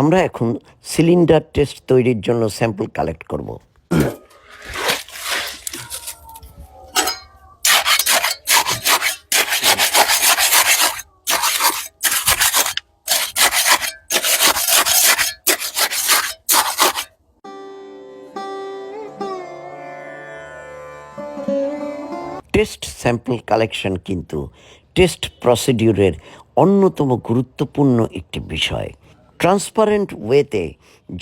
আমরা এখন cylinder test তৈরির জন্য স্যাম্পল কালেক্ট করব। টেস্ট স্যাম্পল কালেকশন কিন্তু টেস্ট প্রসিডিউরের অন্যতম গুরুত্বপূর্ণ একটি বিষয়। ট্রান্সপারেন্ট ওয়েতে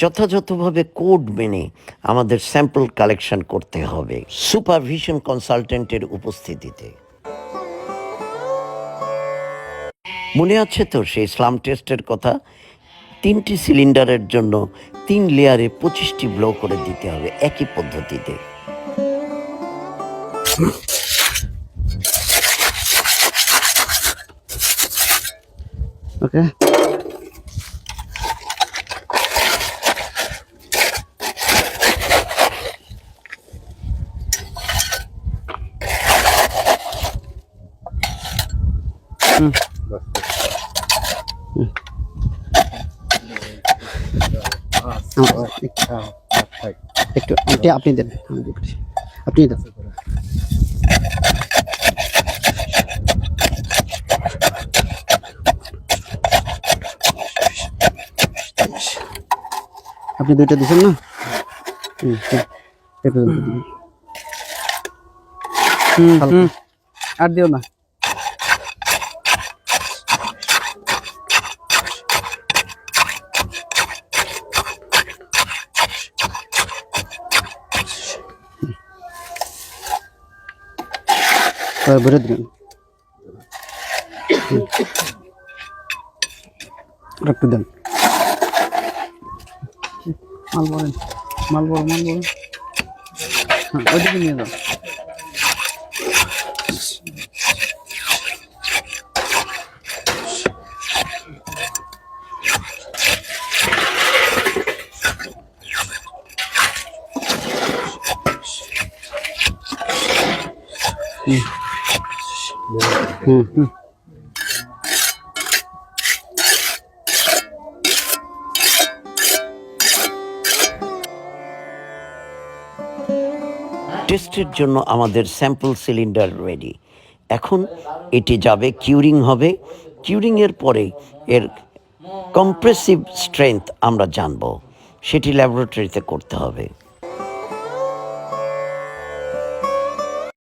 যথাযথভাবে কোড মেনে আমাদের স্যাম্পল কালেকশন করতে হবে সুপারভিশন কনসালটেন্টের উপস্থিতিতে। মনে আছে তো সেই স্লাম টেস্টের কথা? তিনটি সিলিন্ডারের জন্য তিন লেয়ারে পঁচিশটি ব্লো করে দিতে হবে একই পদ্ধতিতে। ওকে একটু আপনি দেন আপনি দেন। আপনি দুইটা দিচ্ছেন না? হুম। আর দিও না। এবার ভরে দিন হুম। আর একটু দেন মাল বলেন মাল বল মাল বল হ্যাঁ ওইদিকে নিয়ে যাও টেস্টের জন্য আমাদের স্যাম্পল সিলিন্ডার রেডি। এখন এটি যাবে কিউরিং হবে। কিউরিংয়ের পরে এর কম্প্রেসিভ স্ট্রেংথ আমরা জানব। সেটি ল্যাবরেটরিতে করতে হবে।